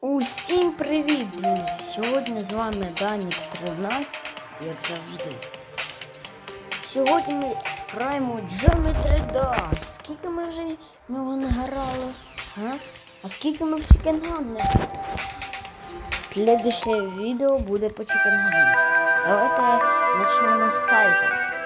Усім привіт, друзі! Сьогодні з вами Данік 13, як завжди. Сьогодні ми граємо Geometry Dash. Скільки ми вже нього не грали? А, а скільки ми в Чикенгам не грали? Відео буде по Чикенгаму. Давайте почнемо з сайта.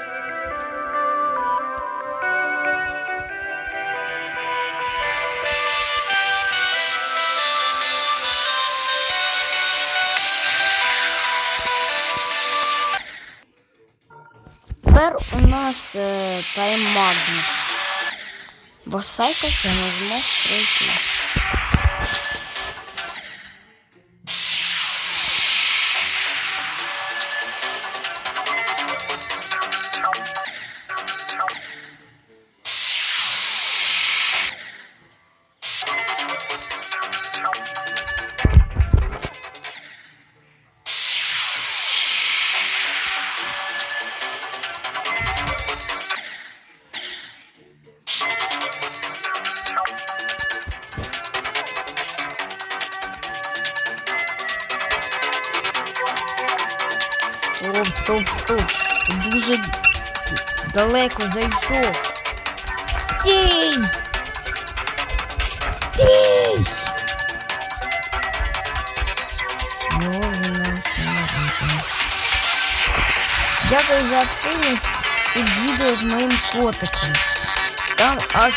Тепер у нас е, тайм Магнус. Бо сайкл я не змог пройти. Стоп, стоп, стоп. Дуже далеко зайшов. Стій! Стій! Дякую за активність під відео з моїм котиком. Там аж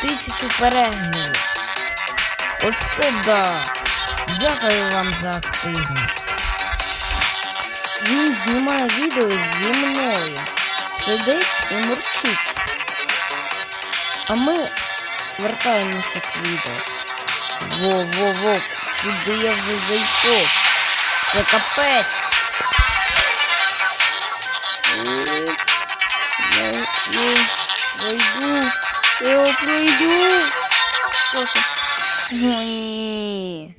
тисячу переглядів. Оце да. Дякую вам за активність. Він знімає відео зі мною. Сидить і мурчить. А ми вертаємося к відео. Во-во-во, куди я вже зайшов? Це капець. Пройду. Я пройду. Це? Ні.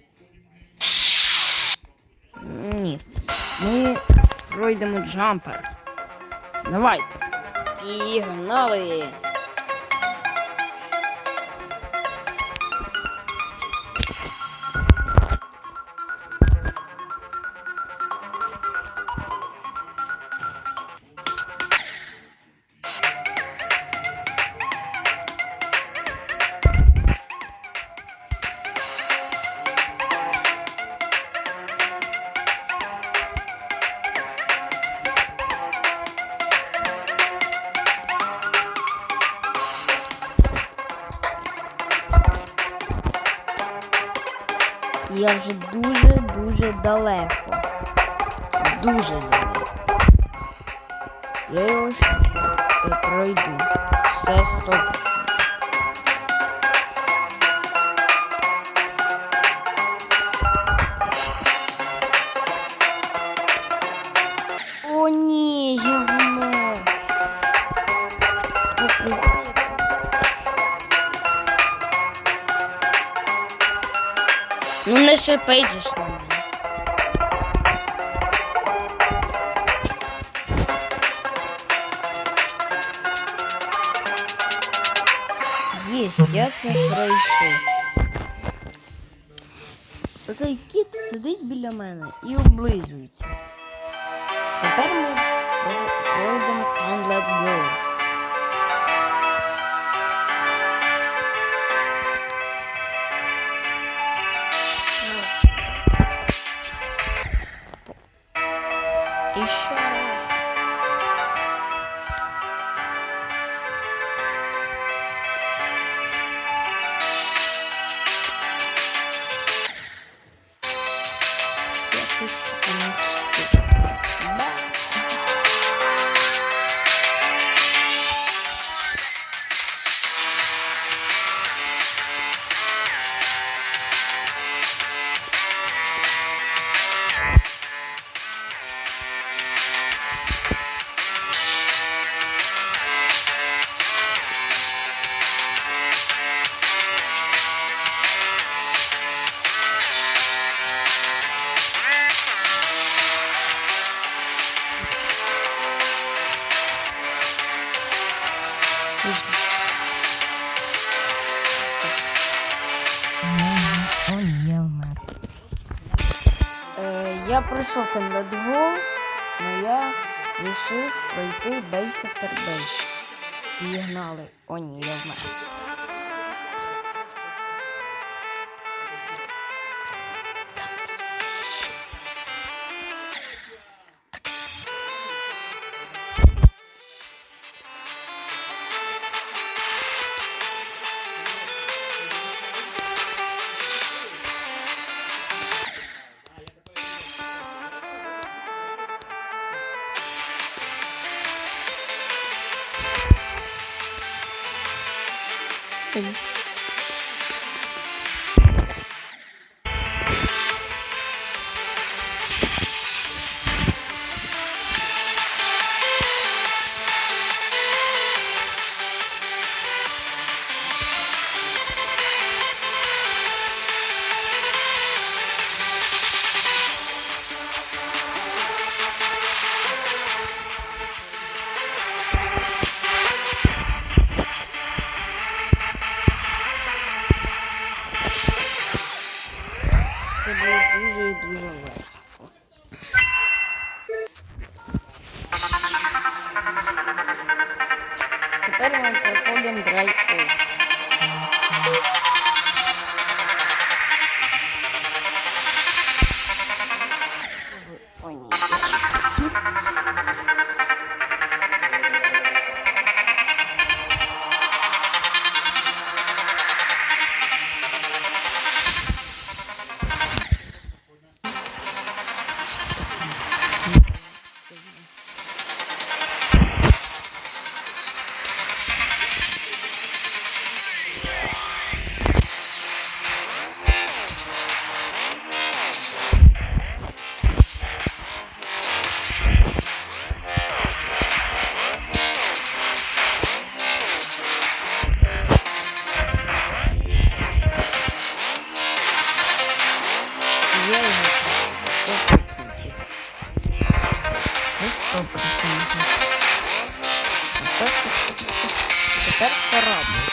Ні. Ми пройдемо джампер. Давайте. І гнали. Я вже дуже-дуже далеко. Дуже далеко. Я його пройду. Все стоп. Ну не шипейджиш на мене. Єсть, я це пройшов. Оцей кіт сидить біля мене і облизується. Тепер ми про- пройдемо Can't Let Go. Я пройшов Combat але я вирішив пройти бейс After Бейс. Пігнали. О, ні, я знаю. bakın. Це було дуже і дуже тепер корабль.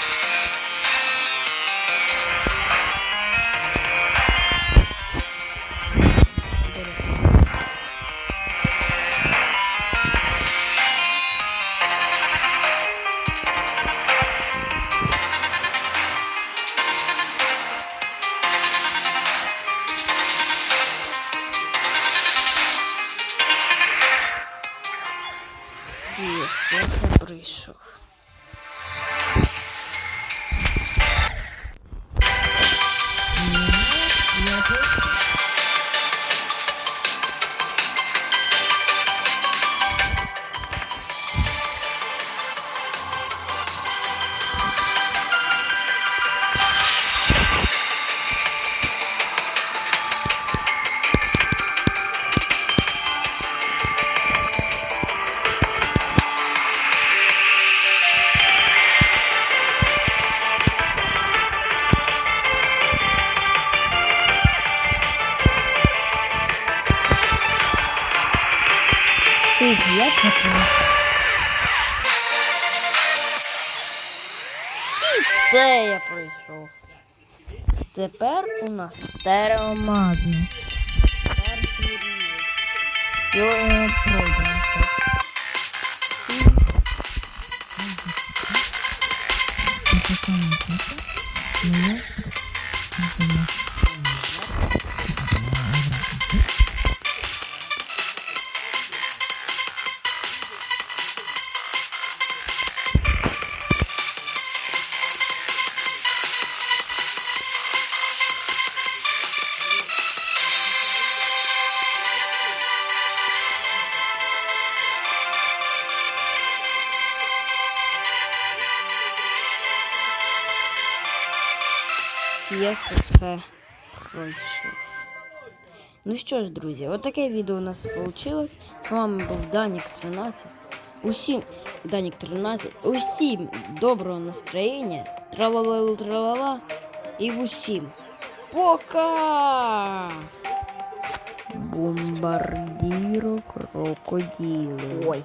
Єсть, я все прийшов. Ух, я це прийшов. І це я пройшов. Тепер у нас стереомагніт. Перший. Його пройдемо просто. Я це все пройшов. Ну що ж, друзі, отаке відео у нас вийшло. З вами був Данік 13. Усім Данік 13. Усім доброго настроєння. Тралалалу тралала. І усім. Пока! Бомбардіро крокодили. Ой.